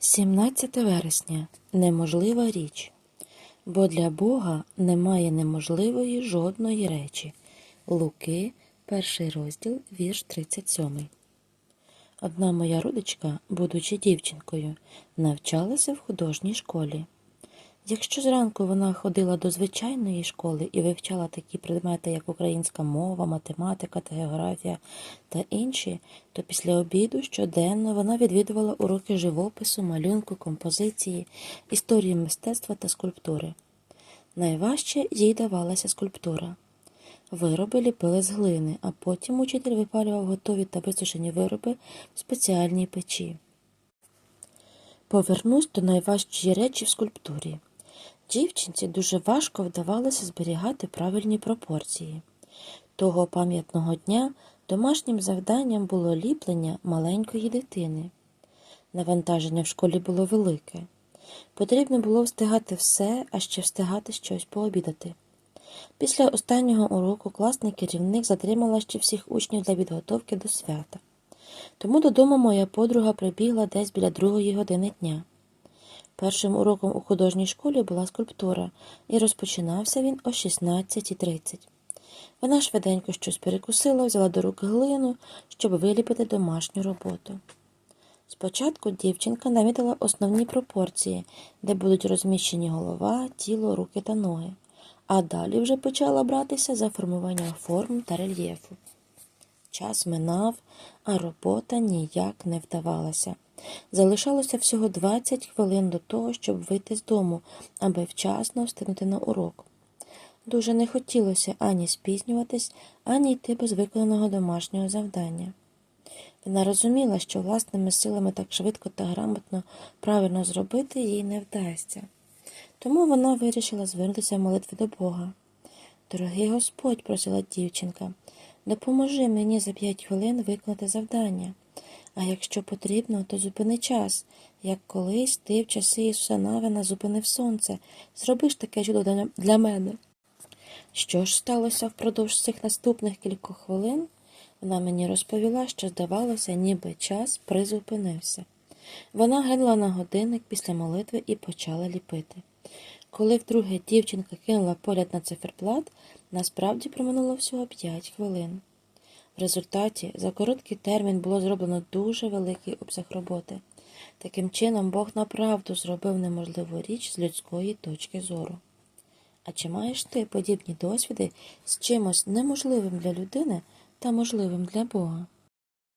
17 вересня неможлива річ, бо для Бога немає неможливої жодної речі. Луки, перший розділ, вірш 37. Одна моя родичка, будучи дівчинкою, навчалася в художній школі. Якщо зранку вона ходила до звичайної школи і вивчала такі предмети, як українська мова, математика та географія та інші, то після обіду щоденно вона відвідувала уроки живопису, малюнку, композиції, історії мистецтва та скульптури. Найважче їй давалася скульптура. Вироби ліпили з глини, а потім учитель випалював готові та висушені вироби в спеціальній печі. Повернусь до найважчої речі в скульптурі. Дівчинці дуже важко вдавалося зберігати правильні пропорції. Того пам'ятного дня домашнім завданням було ліплення маленької дитини. Навантаження в школі було велике. Потрібно було встигати все, а ще встигати щось пообідати. Після останнього уроку класний керівник затримала ще всіх учнів для підготовки до свята. Тому додому моя подруга прибігла десь біля другої години дня. Першим уроком у художній школі була скульптура, і розпочинався він о 16.30. Вона швиденько щось перекусила, взяла до рук глину, щоб виліпити домашню роботу. Спочатку дівчинка намітила основні пропорції, де будуть розміщені голова, тіло, руки та ноги, а далі вже почала братися за формування форм та рельєфу. Час минав, а робота ніяк не вдавалася. Залишалося всього 20 хвилин до того, щоб вийти з дому, аби вчасно встигнути на урок. Дуже не хотілося ані спізнюватись, ані йти без виконаного домашнього завдання. Вона розуміла, що власними силами так швидко та грамотно правильно зробити їй не вдасться. Тому вона вирішила звернутися в молитві до Бога. Дорогий Господь, просила дівчинка, допоможи мені за п'ять хвилин виконати завдання. А якщо потрібно, то зупини час, як колись ти в часи Ісуса Навина зупинив сонце. Зроби ж таке чудо для мене. Що ж сталося впродовж цих наступних кількох хвилин? Вона мені розповіла, що здавалося, ніби час призупинився. Вона глянула на годинник після молитви і почала ліпити. Коли вдруге дівчинка кинула погляд на циферблат, насправді проминуло всього п'ять хвилин. В результаті за короткий термін було зроблено дуже великий обсяг роботи. Таким чином, Бог направду зробив неможливу річ з людської точки зору. А чи маєш ти подібні досвіди з чимось неможливим для людини та можливим для Бога?